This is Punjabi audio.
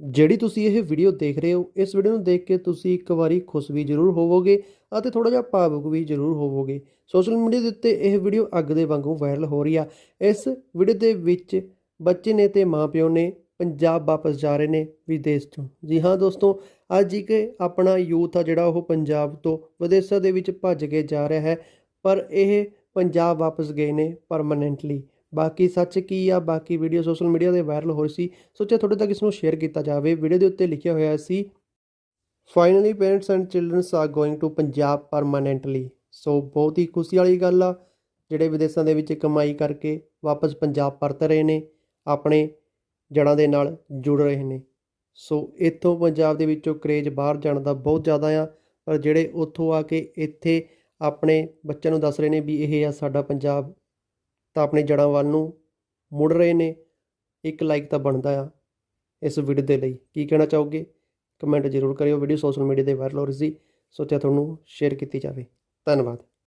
ਜਿਹੜੀ ਤੁਸੀਂ ਇਹ ਵੀਡੀਓ ਦੇਖ ਰਹੇ ਹੋ, ਇਸ ਵੀਡੀਓ ਨੂੰ ਦੇਖ ਕੇ ਤੁਸੀਂ ਇੱਕ ਵਾਰੀ ਖੁਸ਼ ਵੀ ਜ਼ਰੂਰ ਹੋਵੋਗੇ ਅਤੇ ਥੋੜਾ ਜਿਹਾ ਭਾਵੁਕ ਵੀ ਜ਼ਰੂਰ ਹੋਵੋਗੇ। ਸੋਸ਼ਲ ਮੀਡੀਆ ਦੇ ਉੱਤੇ ਇਹ ਵੀਡੀਓ ਅੱਗ ਦੇ ਵਾਂਗੂ ਵਾਇਰਲ ਹੋ ਰਹੀ ਆ। ਇਸ ਵੀਡੀਓ ਦੇ ਵਿੱਚ ਬੱਚੇ ਨੇ ਤੇ ਮਾਪਿਓ ਨੇ ਪੰਜਾਬ ਵਾਪਸ ਜਾ ਰਹੇ ਨੇ ਵਿਦੇਸ਼ ਤੋਂ। ਜੀ ਹਾਂ ਦੋਸਤੋ, ਅੱਜ ਇੱਕ ਆਪਣਾ ਯੂਥ ਆ ਜਿਹੜਾ ਉਹ ਪੰਜਾਬ ਤੋਂ ਵਿਦੇਸ਼ਾਂ ਦੇ ਵਿੱਚ ਭੱਜ ਕੇ ਜਾ ਰਿਹਾ ਹੈ, ਪਰ ਇਹ ਪੰਜਾਬ ਵਾਪਸ ਗਏ ਨੇ ਪਰਮਨੈਂਟਲੀ ਬਾਕੀ ਸੱਚ ਕੀ ਆ, ਬਾਕੀ ਵੀਡੀਓ ਸੋਸ਼ਲ ਮੀਡੀਆ ਤੇ ਵਾਇਰਲ ਹੋਈ ਸੀ, ਸੋਚਿਆ ਤੁਹਾਡੇ ਤੱਕ ਇਸ ਨੂੰ ਸ਼ੇਅਰ ਕੀਤਾ ਜਾਵੇ। ਵੀਡੀਓ ਦੇ ਉੱਤੇ ਲਿਖਿਆ ਹੋਇਆ ਸੀ finally parents and childrens are going to Punjab permanently so ਬਹੁਤ ਹੀ ਖੁਸ਼ੀ ਵਾਲੀ ਗੱਲ ਆ, ਜਿਹੜੇ ਵਿਦੇਸ਼ਾਂ ਦੇ ਵਿੱਚ ਕਮਾਈ ਕਰਕੇ ਵਾਪਸ ਪੰਜਾਬ ਪਰਤ ਰਹੇ ਨੇ, ਆਪਣੇ ਜੜ੍ਹਾਂ ਦੇ ਨਾਲ ਜੁੜ ਰਹੇ ਨੇ। ਸੋ ਇੱਥੋਂ ਪੰਜਾਬ ਦੇ ਵਿੱਚੋਂ ਕਰੇਜ ਬਾਹਰ ਜਾਣ ਦਾ ਬਹੁਤ ਜ਼ਿਆਦਾ ਆ, ਪਰ ਜਿਹੜੇ ਉੱਥੋਂ ਆ ਕੇ ਇੱਥੇ ਆਪਣੇ ਬੱਚਿਆਂ ਨੂੰ ਦੱਸ ਰਹੇ ਨੇ ਵੀ ਇਹ ਆ ਸਾਡਾ ਪੰਜਾਬ ਤਾਂ ਆਪਣੀ ਜੜ੍ਹਾਂ ਵੱਲ ਨੂੰ ਮੁੜ ਰਹੇ ਨੇ। ਇੱਕ ਲਾਈਕ ਤਾਂ ਬਣਦਾ ਆ ਇਸ ਵੀਡੀਓ ਦੇ ਲਈ। ਕੀ ਕਹਿਣਾ ਚਾਹੋਗੇ? ਕਮੈਂਟ ਜ਼ਰੂਰ ਕਰਿਓ। ਵੀਡੀਓ ਸੋਸ਼ਲ ਮੀਡੀਆ ਤੇ ਵਾਇਰਲ ਹੋ ਰਹੀ ਸੀ, ਸੋਚਿਆ ਤੁਹਾਨੂੰ ਸ਼ੇਅਰ ਕੀਤੀ ਜਾਵੇ। ਧੰਨਵਾਦ।